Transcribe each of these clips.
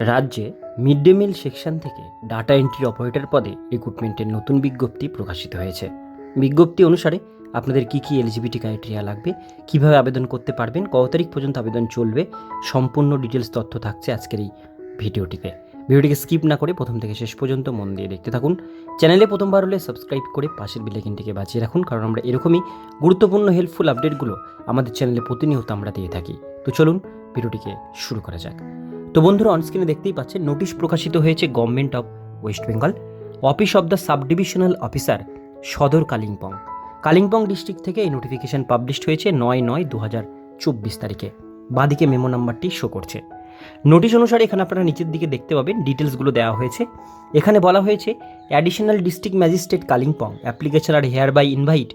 রাজ্যে mid day meal section থেকে data entry operator পদে রিক্রুটমেন্টের নতুন বিজ্ঞপ্তি প্রকাশিত হয়েছে। বিজ্ঞপ্তি অনুসারে আপনাদের কি কি এলিজিবিলিটি ক্রাইটেরিয়া লাগবে, কীভাবে আবেদন করতে পারবেন, কত তারিখ পর্যন্ত আবেদন চলবে, সম্পূর্ণ ডিটেলস তথ্য থাকছে আজকের এই ভিডিওটিতে। ভিডিওটিকে স্কিপ না করে প্রথম থেকে শেষ পর্যন্ত মন দিয়ে দেখতে থাকুন। চ্যানেলে প্রথমবার হলে সাবস্ক্রাইব করে পাশের বিলেকিনটিকে বাঁচিয়ে রাখুন, কারণ আমরা এরকমই গুরুত্বপূর্ণ হেল্পফুল আপডেটগুলো আমাদের চ্যানেলে প্রতিনিয়ত আমরা দিয়ে থাকি। তো চলুন ভিডিওটিকে শুরু করা যাক। তো বন্ধুরা অনস্ক্রিনে দেখতেই পাচ্ছেন নোটিশ প্রকাশিত হয়েছে government of West Bengal office of the sub divisional officer Sadar Kalimpong. Kalimpong district থেকে এই নোটিফিকেশন পাবলিশড হয়েছে নয় নয় দু হাজার চব্বিশ তারিখে। বাদিকে মেমো নাম্বারটি শো করছে। নোটিশ অনুসারে এখানে আপনারা নিচের দিকে দেখতে পাবেন ডিটেলসগুলো দেওয়া হয়েছে। এখানে বলা হয়েছে additional district magistrate Kalimpong application are hereby invite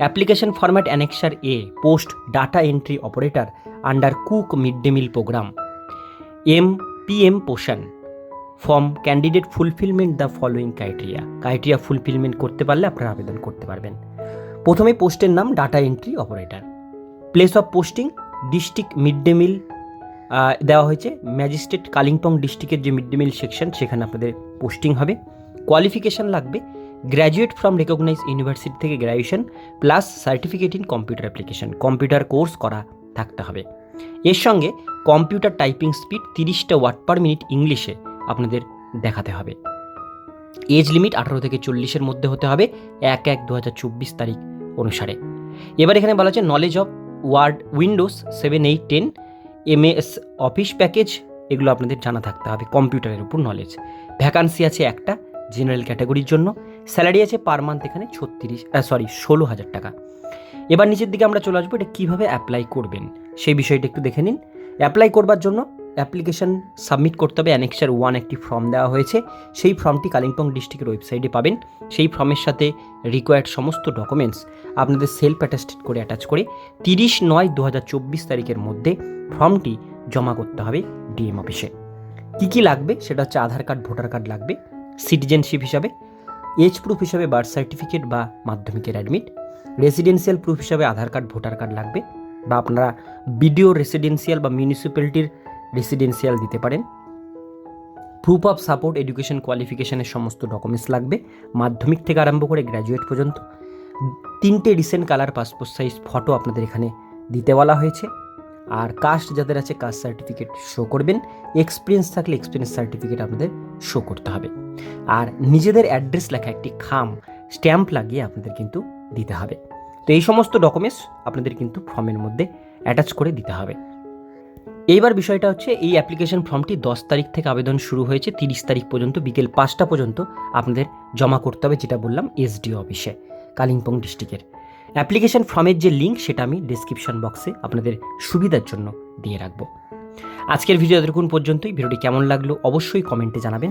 application format annexure A post data entry operator under cook mid day meal programme M P M Poshan, form candidate fulfilment the following criteria. Criteria fulfilment করতে পারলে আপনারা আবেদন করতে পারবেন। প্রথমে পোস্টের নাম, data entry, operator. Place of posting, district mid day meal দেওয়া হয়েছে। ম্যাজিস্ট্রেট কালিম্পং ডিস্ট্রিক্টের যে মিড ডে মিল সেকশন, সেখানে আপনাদের পোস্টিং হবে। কোয়ালিফিকেশান লাগবে, গ্র্যাজুয়েট ফ্রম রেকগনাইজ ইউনিভার্সিটি থেকে graduation, plus certificate in computer application. Computer course করা থাকতে হবে। এর সঙ্গে কম্পিউটার টাইপিং স্পিড তিরিশটা ওয়াট পার মিনিট ইংলিশে আপনাদের দেখাতে হবে। এজ লিমিট আঠারো থেকে চল্লিশের মধ্যে হতে হবে, এক এক দু তারিখ অনুসারে। এবার এখানে বলা হচ্ছে knowledge of Word Windows seven eight ten MS Office package এগুলো আপনাদের জানা থাকতে হবে কম্পিউটারের উপর নলেজ ভ্যাকান্সি আছে একটা জেনারেল ক্যাটাগরির জন্য। স্যালারি আছে পার মান্থ এখানে ছত্রিশ সরি ষোলো হাজার টাকা। এবার নিচের দিকে আমরা চলে আসব, এটা কীভাবে অ্যাপ্লাই করবেন? সেই বিষয়টা একটু দেখে নিন। অ্যাপ্লাই করবার জন্য অ্যাপ্লিকেশন সাবমিট করতে হবে। অ্যানেক্সার ওয়ান একটি ফর্ম দেওয়া হয়েছে। সেই ফর্মটি কালিম্পং ডিস্ট্রিক্টের ওয়েবসাইটে পাবেন। সেই ফর্মের সাথে রিকোয়ার্ড সমস্ত ডকুমেন্টস আপনাদের সেলফ অ্যাটাস্টেড করে অ্যাটাচ করে তিরিশ নয় দু তারিখের মধ্যে ফর্মটি জমা করতে হবে ডিএম অফিসে কী কী লাগবে? সেটা হচ্ছে আধার কার্ড ভোটার কার্ড লাগবে সিটিজেনশিপ হিসাবে এজ প্রুফ হিসাবে বার্থ সার্টিফিকেট বা মাধ্যমিকের অ্যাডমিট রেসিডেন্সিয়াল প্রুফ হিসাবে আধার কার্ড ভোটার কার্ড লাগবে বা আপনারা বিডিও রেসিডেন্সিয়াল বা মিউনিসিপ্যালিটির রেসিডেন্সিয়াল দিতে পারেন। প্রুফ অফ সাপোর্ট, এডুকেশন কোয়ালিফিকেশনের সমস্ত ডকুমেন্টস লাগবে। মাধ্যমিক থেকে আরম্ভ করে গ্র্যাজুয়েট পর্যন্ত। তিনটে recent colour passport size photo আপনাদের এখানে দিতে বলা হয়েছে। আর কাস্ট যাদের আছে, কাস্ট সার্টিফিকেট শো করবেন। এক্সপিরিয়েন্স থাকলে এক্সপিরিয়েন্স সার্টিফিকেট আপনাদের শো করতে হবে। আর নিজেদের অ্যাড্রেস লেখা একটি খাম, স্ট্যাম্প লাগিয়ে আপনাদের কিন্তু দিতে হবে। তো এই সমস্ত ডকুমেন্টস আপনাদের কিন্তু ফর্মের মধ্যে অ্যাটাচ করে দিতে হবে। এইবার বিষয়টা হচ্ছে, এই অ্যাপ্লিকেশন ফর্মটি দশ তারিখ থেকে আবেদন শুরু হয়েছে, তিরিশ তারিখ পর্যন্ত, বিকেল পাঁচটা পর্যন্ত আপনাদের জমা করতে হবে, যেটা বললাম এসডিও অফিসে কালিম্পং ডিস্ট্রিক্টের অ্যাপ্লিকেশন ফর্মের যে লিঙ্ক সেটা আমি ডিসক্রিপশন বক্সে আপনাদের সুবিধার জন্য দিয়ে রাখব। আজকের ভিডিও এতক্ষণ পর্যন্তই। ভিডিওটি কেমন লাগল অবশ্যই কমেন্টে জানাবেন।